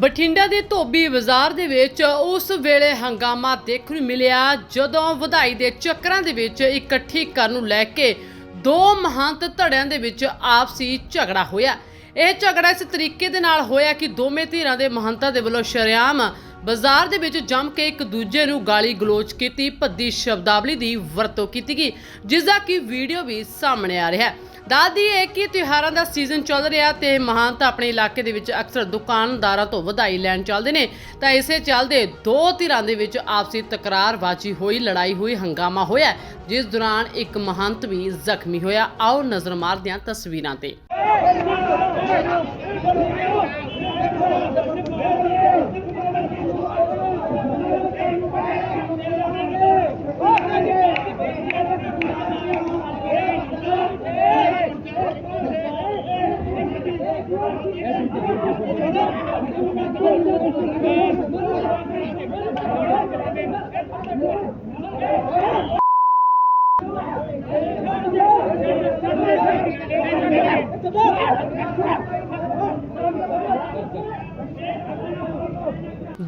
ਬਠਿੰਡਾ ਦੇ ਧੋਬੀ ਬਾਜ਼ਾਰ ਦੇ ਵਿੱਚ ਉਸ ਵੇਲੇ ਹੰਗਾਮਾ ਦੇਖਣ ਨੂੰ ਮਿਲਿਆ ਜਦੋਂ ਵਧਾਈ ਦੇ ਚੱਕਰਾਂ ਦੇ ਵਿੱਚ ਇਕੱਠੀ ਕਰਨ ਨੂੰ ਲੈ ਕੇ ਦੋ ਮਹੰਤ ਧੜਿਆਂ ਦੇ ਵਿੱਚ ਆਪਸੀ ਝਗੜਾ ਹੋਇਆ। ਇਹ ਝਗੜਾ ਇਸ ਤਰੀਕੇ ਦੇ ਨਾਲ ਹੋਇਆ ਕਿ ਦੋਵੇਂ ਧਿਰਾਂ ਦੇ ਮਹੰਤਾਂ ਦੇ ਵੱਲੋਂ ਸ਼ਰੇਆਮ ਬਾਜ਼ਾਰ ਦੇ ਵਿੱਚ ਜੰਮ ਕੇ ਇੱਕ ਦੂਜੇ ਨੂੰ ਗਾਲੀ ਗਲੋਚ ਕੀਤੀ, ਭੱਦੀ ਸ਼ਬਦਾਵਲੀ ਦੀ ਵਰਤੋਂ ਕੀਤੀ ਗਈ ਜਿਸ ਦਾ ਕਿ ਵੀਡੀਓ ਵੀ ਸਾਹਮਣੇ ਆ ਰਿਹਾ ਹੈ। ਦਾਦੀ ਇਹ ਕਿ ਤਿਉਹਾਰਾਂ ਦਾ ਸੀਜ਼ਨ ਚੱਲ ਰਿਹਾ ਤੇ ਮਹਾਨਤਾ ਆਪਣੇ ਇਲਾਕੇ ਦੇ ਵਿੱਚ ਅਕਸਰ ਦੁਕਾਨਦਾਰਾਂ ਤੋਂ ਵਧਾਈ ਲੈਣ ਚੱਲਦੇ ਨੇ। ਤਾਂ ਇਸੇ ਚੱਲਦੇ ਦੋ ਧਿਰਾਂ ਦੇ ਵਿੱਚ ਆਪਸੀ ਤਕਰਾਰਬਾਜ਼ੀ ਹੋਈ, ਲੜਾਈ ਹੋਈ, ਹੰਗਾਮਾ ਹੋਇਆ ਜਿਸ ਦੌਰਾਨ ਇੱਕ ਮਹੰਤ ਵੀ ਜ਼ਖਮੀ ਹੋਇਆ। ਆਓ ਨਜ਼ਰ ਮਾਰਦੇ ਹਾਂ ਤਸਵੀਰਾਂ ਤੇ।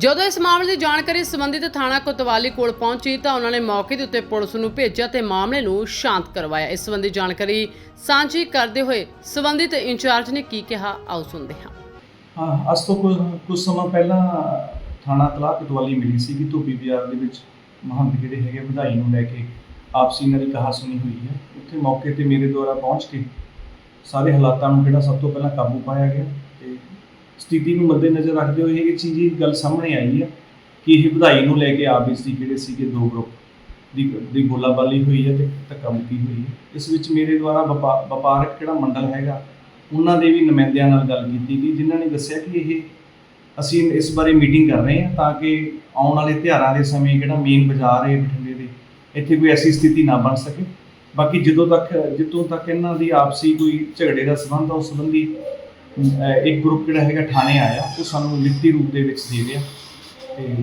ਜਦੋਂ ਇਸ ਮਾਮਲੇ ਦੀ ਜਾਣਕਾਰੀ ਸੰਬੰਧਿਤ ਥਾਣਾ ਕੋਤਵਾਲੀ ਕੋਲ ਪਹੁੰਚੀ ਤਾਂ ਉਹਨਾਂ ਨੇ ਮੌਕੇ ਦੇ ਉੱਤੇ ਪੁਲਿਸ ਨੂੰ ਭੇਜਿਆ ਤੇ ਮਾਮਲੇ ਨੂੰ ਸ਼ਾਂਤ ਕਰਵਾਇਆ। ਇਸ ਸੰਬੰਧੀ ਜਾਣਕਾਰੀ ਸਾਂਝੀ ਕਰਦੇ ਹੋਏ ਸੰਬੰਧਿਤ ਇੰਚਾਰਜ ਨੇ ਕੀ ਕਿਹਾ, ਆਓ ਸੁਣਦੇ ਹਾਂ। ਹਾਂ, ਅੱਜ ਤੋਂ ਕੁਝ ਕੁਝ ਸਮਾਂ ਪਹਿਲਾਂ ਥਾਣਾ ਤਲਾਹ ਕਤਵਾਲੀ ਮਿਲੀ ਸੀ ਕਿ ਧੋਬੀ ਬਾਜ਼ਾਰ ਦੇ ਵਿੱਚ। ਮਹੰਤ ਜਿਹੜੇ ਹੈਗੇ ਵਧਾਈ ਨੂੰ ਲੈ ਕੇ ਆਪਸੀ ਨਾਲ ਦੀ ਕਹਾਸੁਣੀ ਹੋਈ ਹੈ। ਉੱਥੇ ਮੌਕੇ ਤੇ ਮੇਰੇ ਦੁਆਰਾ ਪਹੁੰਚ ਕੇ ਸਾਰੇ ਹਾਲਾਤਾਂ ਨੂੰ ਜਿਹੜਾ ਸਭ ਤੋਂ ਪਹਿਲਾਂ ਕਾਬੂ ਪਾਇਆ ਗਿਆ ਤੇ ਸਥਿਤੀ ਨੂੰ ਮੱਦੇਨਜ਼ਰ ਰੱਖਦੇ ਹੋਏ ਇਹ ਚੀਜ਼, ਇਹ ਗੱਲ ਸਾਹਮਣੇ ਆਈ ਹੈ ਕਿ ਇਹ ਵਧਾਈ ਨੂੰ ਲੈ ਕੇ ਆਪਸੀ ਜਿਹੜੇ ਸੀਗੇ ਦੋ ਗਰੁੱਪ ਦੀ ਦੀ ਗੋਲਾਬਾਲੀ ਹੋਈ ਹੈ ਤੇ ਧੱਕਾ ਮੁੱਕੀ ਹੋਈ ਹੈ। ਇਸ ਵਿੱਚ ਮੇਰੇ ਦੁਆਰਾ ਵਪਾ- ਵਪਾਰਕ ਜਿਹੜਾ ਮੰਡਲ ਹੈਗਾ ਉਹਨਾਂ ਦੇ ਵੀ ਨੁਮਾਇੰਦਿਆਂ ਨਾਲ ਗੱਲ ਕੀਤੀ ਗਈ, ਜਿਨ੍ਹਾਂ ਨੇ ਦੱਸਿਆ ਕਿ ਇਹ ਅਸੀਂ ਇਸ ਬਾਰੇ ਮੀਟਿੰਗ ਕਰ ਰਹੇ ਹਾਂ ਤਾਂ ਕਿ ਆਉਣ ਵਾਲੇ ਤਿਉਹਾਰਾਂ ਦੇ ਸਮੇਂ ਜਿਹੜਾ ਮੇਨ ਬਾਜ਼ਾਰ ਹੈ ਬਠਿੰਡੇ ਦੇ, ਇੱਥੇ ਕੋਈ ਐਸੀ ਸਥਿਤੀ ਨਾ ਬਣ ਸਕੇ। ਬਾਕੀ ਜਦੋਂ ਤੱਕ ਜਿੱਥੋਂ ਤੱਕ ਇਹਨਾਂ ਦੀ ਆਪਸੀ ਕੋਈ ਝਗੜੇ ਦਾ ਸਬੰਧ ਆ, ਉਸ ਸੰਬੰਧੀ ਇੱਕ ਗਰੁੱਪ ਜਿਹੜਾ ਹੈਗਾ ਥਾਣੇ ਆਇਆ, ਉਹ ਸਾਨੂੰ ਲਿਖਤੀ ਰੂਪ ਦੇ ਵਿੱਚ ਦੇ ਰਿਹਾ ਤੇ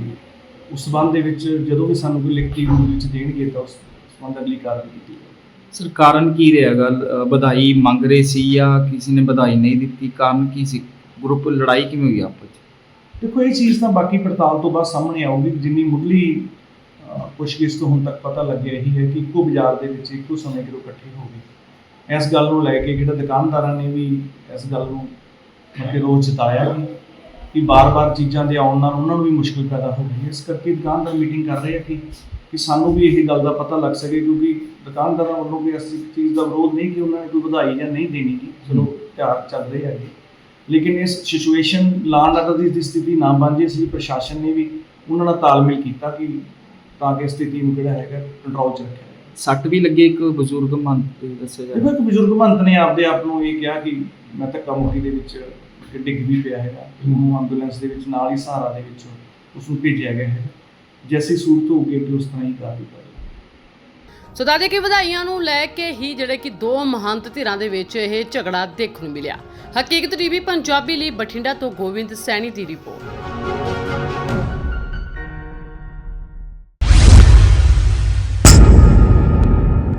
ਉਸ ਸੰਬੰਧ ਦੇ ਵਿੱਚ ਜਦੋਂ ਵੀ ਸਾਨੂੰ ਕੋਈ ਲਿਖਤੀ ਰੂਪ ਵਿੱਚ ਦੇਣਗੇ ਤਾਂ ਉਸ ਸੰਬੰਧ ਅਗਲੀ ਕਾਰਵਾਈ ਕੀਤੀ ਜਾਵੇਗੀ ਸਰ ਕਾਰਨ ਕੀ ਰਿਹਾ ਗੱਲ? ਅ, ਵਧਾਈ ਮੰਗ ਰਹੇ ਸੀ ਜਾਂ ਕਿਸੇ ਨੇ ਵਧਾਈ ਨਹੀਂ ਦਿੱਤੀ? ਕਾਰਨ ਕੀ ਸੀ? ਗਰੁੱਪ ਲੜਾਈ ਕਿਵੇਂ ਹੋਈ ਆਪਸ 'ਚ ਦੇਖੋ ਇਹ ਚੀਜ਼ ਤਾਂ ਬਾਕੀ ਪੜਤਾਲ ਤੋਂ ਬਾਅਦ ਸਾਹਮਣੇ ਆਊਗੀ। ਜਿੰਨੀ ਮੁੱਢਲੀ ਅਹ, ਪੁੱਛਗਿੱਛ ਤੋਂ ਹੁਣ ਤੱਕ ਪਤਾ ਲੱਗਿਆ ਇਹੀ ਹੈ ਕਿ ਇੱਕੋ ਬਾਜ਼ਾਰ ਦੇ ਵਿੱਚ ਇੱਕੋ ਸਮੇਂ ਜਦੋਂ ਇਕੱਠੇ ਹੋ ਗਏ ਇਸ ਗੱਲ ਨੂੰ ਲੈ ਕੇ ਜਿਹੜਾ ਦੁਕਾਨਦਾਰਾਂ ਨੇ ਵੀ ਇਸ ਗੱਲ ਨੂੰ ਮਤਲਬ ਕਿ ਰੋਜ਼ ਜਤਾਇਆ। ਕਿ ਕਿ ਬਾਰ-ਬਾਰ ਚੀਜ਼ਾਂ ਦੇ ਆਉਣ ਨਾਲ ਉਹਨਾਂ ਨੂੰ ਵੀ ਮੁਸ਼ਕਲ ਪੈਦਾ ਹੋ ਰਹੀ ਹੈ। ਇਸ ਕਰਕੇ ਦੁਕਾਨਦਾਰ ਮੀਟਿੰਗ ਕਰ ਰਹੇ ਆ ਕਿ ਕਿ ਸਾਨੂੰ ਵੀ ਇਹ ਗੱਲ ਦਾ ਪਤਾ ਲੱਗ ਸਕੇ ਕਿਉਂਕਿ ਦੁਕਾਨਦਾਰਾਂ ਵੱਲੋਂ ਵੀ ਇਸ ਚੀਜ਼ ਦਾ ਵਿਰੋਧ ਨਹੀਂ ਕਿ ਉਹਨਾਂ ਨੇ ਕੋਈ ਵਧਾਈ ਜਾਂ ਨਹੀਂ ਦੇਣੀ ਗੀ ਚਲੋ ਤਿਉਹਾਰ ਚੱਲ ਰਹੇ ਹੈਗੇ। ਲੇਕਿਨ ਇਸ ਸਿਚੁਏਸ਼ਨ ਲਾਅ ਆਰਡਰ ਦੀ ਦੀ ਸਥਿਤੀ ਨਾ ਬਣ ਜੇ ਲਈ ਪ੍ਰਸ਼ਾਸਨ ਨੇ ਵੀ ਉਹਨਾਂ ਨਾਲ ਤਾਲਮੇਲ ਕੀਤਾ ਕਿ ਤਾਂ ਕਿ ਸਥਿਤੀ ਨੂੰ ਜਿਹੜਾ ਹੈਗਾ ਕੰਟਰੋਲ 'ਚ ਰੱਖਿਆ ਸੱਟ ਵੀ ਲੱਗੀ ਇੱਕ ਬਜ਼ੁਰਗ ਮਨ ਤੇ ਦੱਸਿਆ ਜਾ ਇੱਕ ਬਜ਼ੁਰਗ ਮਹੰਤ ਨੇ ਆਪਦੇ ਆਪ ਨੂੰ ਇਹ ਕਿਹਾ ਕਿ ਮੈਂ ਧੱਕਾ ਮੁੱਕੀ ਦੇ ਵਿੱਚ ਡਿੱਗ ਵੀ ਪਿਆ ਹੈਗਾ ਉਹਨੂੰ ਐਂਬੂਲੈਂਸ ਦੇ ਵਿੱਚ ਨਾਲ ਹੀ ਸਹਾਰਾ ਦੇ ਵਿੱਚ ਉਸ ਨੂੰ ਭੇਜਿਆ ਗਿਆ ਹੈ। ਜੈਸੀ ਸੂਰਤ ਹੋਊਗੀ, ਅੱਗੇ ਉਸ ਤਰ੍ਹਾਂ ਹੀ ਕਾਰਵਾਈ ਕਰਾਂਗੇ ਸੋ ਦਾਦੇ ਕੀ ਵਧਾਈਆਂ ਨੂੰ ਲੈ ਕੇ ਹੀ ਜਿਹੜੇ ਕਿ ਦੋ ਮਹੰਤ ਧਿਰਾਂ ਦੇ ਵਿੱਚ ਇਹ ਝਗੜਾ ਦੇਖਣ ਨੂੰ ਮਿਲਿਆ। ਹਕੀਕਤ ਟੀਵੀ, ਪੰਜਾਬੀ ਲਈ ਬਠਿੰਡਾ ਤੋਂ ਗੋਬਿੰਦ ਸੈਣੀ ਦੀ ਰਿਪੋਰਟ।